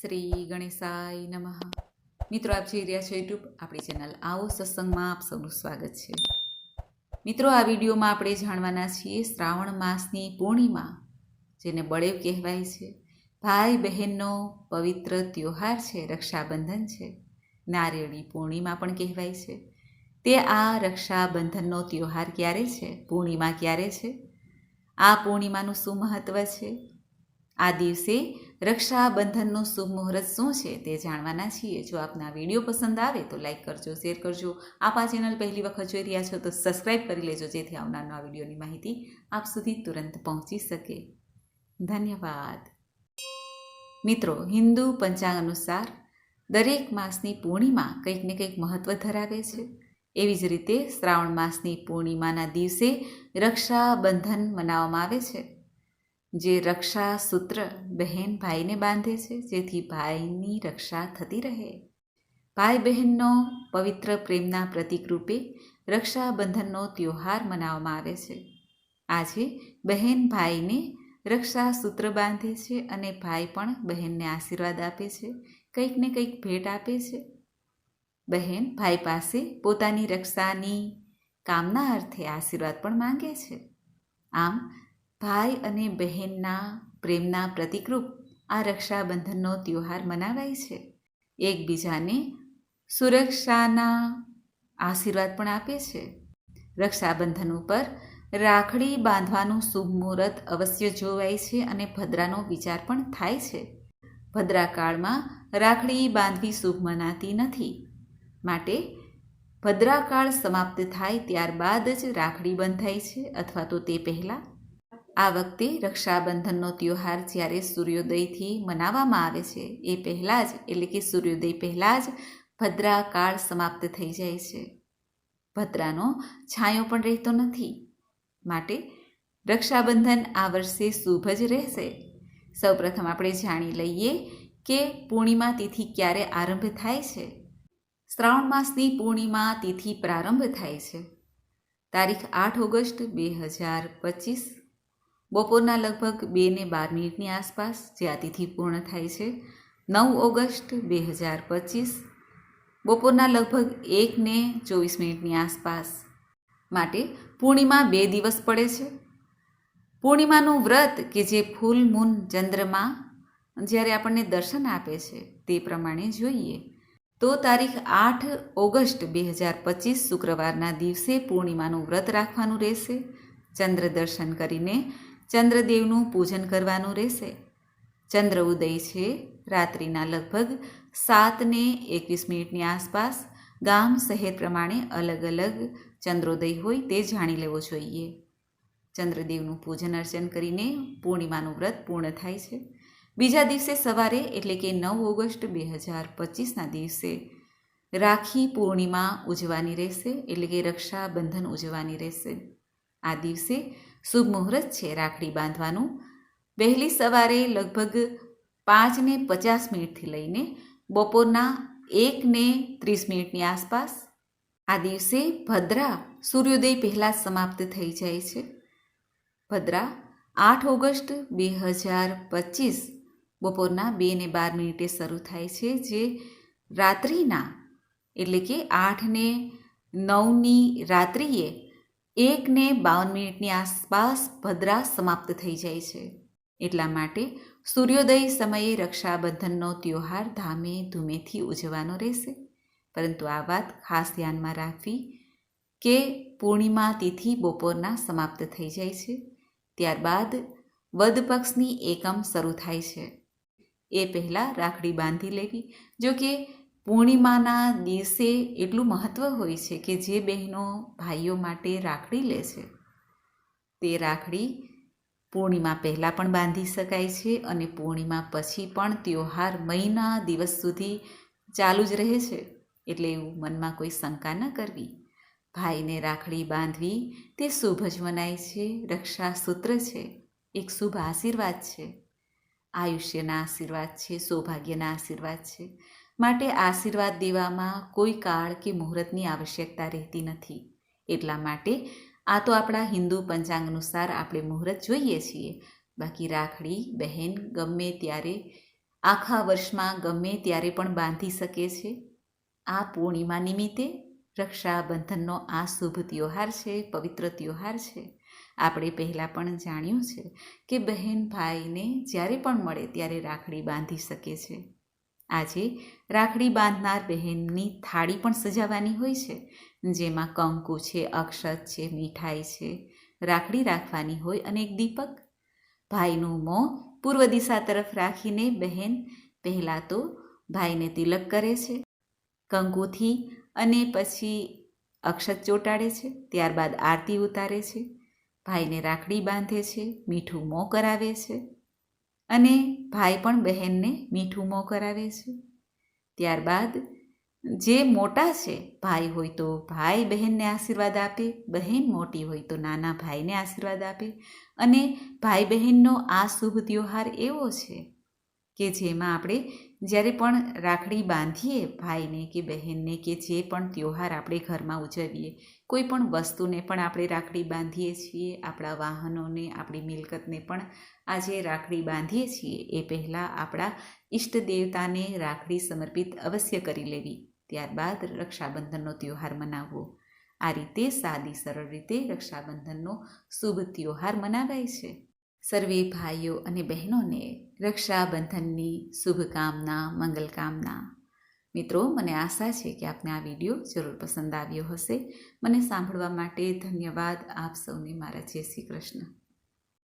શ્રી ગણેશાય નમઃ. મિત્રો, આપ જોઈ રહ્યા છો યુટ્યુબ આપણી ચેનલ આવો સત્સંગમાં આપ સૌનું સ્વાગત છે. મિત્રો, આ વિડીયોમાં આપણે જાણવાના છીએ શ્રાવણ માસની પૂર્ણિમા, જેને બળેવ કહેવાય છે. ભાઈ બહેનનો પવિત્ર ત્યોહાર છે, રક્ષાબંધન છે. નારિયેળી પૂર્ણિમા પણ કહેવાય છે. તે આ રક્ષાબંધનનો ત્યોહાર ક્યારે છે? પૂર્ણિમા ક્યારે છે? આ પૂર્ણિમાનું શું મહત્ત્વ છે? આ દિવસે રક્ષાબંધનનું શુભ મુહૂર્ત શું છે તે જાણવાના છીએ. જો આપને વીડિયો પસંદ આવે તો લાઈક કરજો, શેર કરજો. આપ આ ચેનલ પહેલી વખત જોઈ રહ્યા છો તો સબસ્ક્રાઈબ કરી લેજો જેથી આવનાર આ વિડીયોની માહિતી આપ સુધી તુરંત પહોંચી શકે. ધન્યવાદ. મિત્રો, હિન્દુ પંચાંગ અનુસાર દરેક માસની પૂર્ણિમા કંઈક ને કંઈક મહત્ત્વ ધરાવે છે. એવી જ રીતે શ્રાવણ માસની પૂર્ણિમાના દિવસે રક્ષાબંધન મનાવવામાં આવે છે. જે રક્ષા સૂત્ર બહેન ભાઈને બાંધે છે, જેથી ભાઈની રક્ષા થતી રહે. ભાઈ બહેનનો પવિત્ર પ્રેમના પ્રતીક રૂપે રક્ષાબંધનનો ત્યોહાર મનાવવામાં આવે છે. આજે બહેન ભાઈને રક્ષા સૂત્ર બાંધે છે અને ભાઈ પણ બહેનને આશીર્વાદ આપે છે, કંઈક ને કંઈક ભેટ આપે છે. બહેન ભાઈ પાસે પોતાની રક્ષાની કામના અર્થે આશીર્વાદ પણ માંગે છે. આમ ભાઈ અને બહેનના પ્રેમના પ્રતિકરૂપ આ રક્ષાબંધનનો ત્યોહાર મનાવાય છે. એકબીજાને સુરક્ષાના આશીર્વાદ પણ આપે છે. રક્ષાબંધન ઉપર રાખડી બાંધવાનું શુભ મુહૂર્ત અવશ્ય જોવાય છે અને ભદ્રાનો વિચાર પણ થાય છે. ભદ્રાકાળમાં રાખડી બાંધવી શુભ મનાતી નથી. માટે ભદ્રાકાળ સમાપ્ત થાય ત્યારબાદ જ રાખડી બંધાય છે અથવા તો તે પહેલાં આ વખતે રક્ષાબંધનનો ત્યોહાર જ્યારે સૂર્યોદયથી મનાવવામાં આવે છે, એ પહેલાં જ, એટલે કે સૂર્યોદય પહેલાં જ ભદ્રાકાળ સમાપ્ત થઈ જાય છે. ભદ્રાનો છાંયો પણ રહેતો નથી. માટે રક્ષાબંધન આ વર્ષે શુભ જ રહેશે. સૌપ્રથમ આપણે જાણી લઈએ કે પૂર્ણિમા તિથિ ક્યારે આરંભ થાય છે. શ્રાવણ માસની પૂર્ણિમા તિથિ પ્રારંભ થાય છે. તારીખ આઠ ઓગસ્ટ બે હજાર પચીસ. બપોરના લગભગ બે ને બાર મિનિટની આસપાસ જે આ તિથિ પૂર્ણ થાય છે, નવ ઓગસ્ટ બે હજાર પચીસ, બપોરના લગભગ એક ને ચોવીસ મિનિટની આસપાસ માટે પૂર્ણિમા બે દિવસ પડે છે. પૂર્ણિમાનું વ્રત કે જે ફૂલ, મૂન, ચંદ્રમાં જ્યારે આપણને દર્શન આપે છે તે પ્રમાણે જોઈએ, તો તારીખ આઠ ઓગસ્ટ બે હજાર પચીસ શુક્રવારના દિવસે પૂર્ણિમાનું વ્રત રાખવાનું રહેશે. ચંદ્ર દર્શન કરીને ચંદ્રદેવનું પૂજન કરવાનું રહેશે. ચંદ્ર ઉદય છે, રાત્રિના લગભગ સાતને એકવીસ મિનિટની આસપાસ. ગામ શહેર પ્રમાણે અલગ અલગ ચંદ્રોદય હોય તે જાણી લેવો જોઈએ. ચંદ્રદેવનું પૂજન અર્ચન કરીને પૂર્ણિમાનું વ્રત પૂર્ણ થાય છે. બીજા દિવસે સવારે, એટલે કે નવ ઓગસ્ટ બે હજાર પચીસના દિવસે, રાખી પૂર્ણિમા ઉજવાની રહેશે, એટલે કે રક્ષાબંધન ઉજવવાની રહેશે. આ દિવસે શુભ મુહૂર્ત છે રાખડી બાંધવાનું. વહેલી સવારે લગભગ પાંચને પચાસ મિનિટથી લઈને બપોરના એકને ત્રીસ મિનિટની આસપાસ. આ દિવસે ભદ્રા સૂર્યોદય પહેલાં સમાપ્ત થઈ જાય છે. ભદ્રા આઠ ઓગસ્ટ બે હજાર પચીસ બપોરના બે ને બાર મિનિટે શરૂ થાય છે, જે રાત્રિના એટલે કે આઠને નવની રાત્રિએ એકને બાવન મિનિટની આસપાસ ભદ્રા સમાપ્ત થઈ જાય છે. એટલા માટે સૂર્યોદય સમયે રક્ષાબંધનનો ત્યોહાર ધામે ધૂમેથી ઉજવવાનો રહેશે. પરંતુ આ વાત ખાસ ધ્યાનમાં રાખવી કે પૂર્ણિમા તિથિ બપોરના સમાપ્ત થઈ જાય છે. ત્યારબાદ વદ પક્ષની એકમ શરૂ થાય છે. એ પહેલાં રાખડી બાંધી લેવી. જો કે પૂર્ણિમાના દિવસે એટલું મહત્ત્વ હોય છે કે જે બહેનો ભાઈઓ માટે રાખડી લે છે. તે રાખડી પૂર્ણિમા પહેલાં પણ બાંધી શકાય છે અને પૂર્ણિમા પછી પણ ત્યોહાર મહિના દિવસ સુધી ચાલુ જ રહે છે. એટલે એવું મનમાં કોઈ શંકા ન કરવી. ભાઈને રાખડી બાંધવી તે શુભ જ મનાય છે રક્ષા સૂત્ર છે, એક શુભ આશીર્વાદ છે. આયુષ્યના આશીર્વાદ છે, સૌભાગ્યના આશીર્વાદ છે. માટે આશીર્વાદ દેવામાં કોઈ કાળ કે મુહૂર્તની આવશ્યકતા રહેતી નથી. એટલા માટે આ તો આપણા હિન્દુ પંચાંગ અનુસાર આપણે મુહૂર્ત જોઈએ છીએ. બાકી રાખડી, બહેન ગમે ત્યારે, આખા વર્ષમાં ગમે ત્યારે પણ બાંધી શકે છે. આ પૂર્ણિમા નિમિત્તે રક્ષાબંધનનો આ શુભ તહેવાર છે, પવિત્ર તહેવાર છે. આપણે પહેલાં પણ જાણ્યું છે કે બહેન ભાઈને જ્યારે પણ મળે ત્યારે રાખડી બાંધી શકે છે. આજે રાખડી બાંધનાર બહેનની થાળી પણ સજાવવાની હોય છે, જેમાં કંકુ છે, અક્ષત છે, મીઠાઈ છે, રાખડી રાખવાની હોય અને એક દીપક. ભાઈનું મોં પૂર્વ દિશા તરફ રાખીને બહેન પહેલાં તો ભાઈને તિલક કરે છે, કંકુથી અને પછી અક્ષત ચોંટાડે છે, ત્યારબાદ આરતી ઉતારે છે, ભાઈને રાખડી બાંધે છે, મીઠું મોં કરાવે છે. અને ભાઈ પણ બહેનને મીઠું મોં કરાવે છે. ત્યારબાદ જે મોટા છે, ભાઈ હોય તો ભાઈ બહેનને આશીર્વાદ આપે, બહેન મોટી હોય તો નાના ભાઈને આશીર્વાદ આપે અને ભાઈ બહેનનો આ શુભ ત્યોહાર એવો છે કે જેમાં આપણે જ્યારે પણ રાખડી બાંધીએ ભાઈને કે બહેનને કે જે પણ તહેવાર આપણે ઘરમાં ઉજવીએ, કોઈ પણ વસ્તુને પણ આપણે રાખડી બાંધીએ છીએ, આપણા વાહનોને, આપણી મિલકતને પણ આજે રાખડી બાંધીએ છીએ, એ પહેલાં આપણા ઈષ્ટ દેવતાને રાખડી સમર્પિત અવશ્ય કરી લેવી. ત્યારબાદ રક્ષાબંધનનો તહેવાર મનાવવો. આ રીતે સાદી સરળ રીતે રક્ષાબંધનનો શુભ તહેવાર મનાવાય છે. સર્વે ભાઈઓ અને બહેનોને રક્ષાબંધનની શુભકામના, મંગલકામના. મિત્રો, મને આશા છે કે આપને આ વીડિયો જરૂર પસંદ આવ્યો હશે. મને સાંભળવા માટે ધન્યવાદ. આપ સૌને મારા જય શ્રી કૃષ્ણ.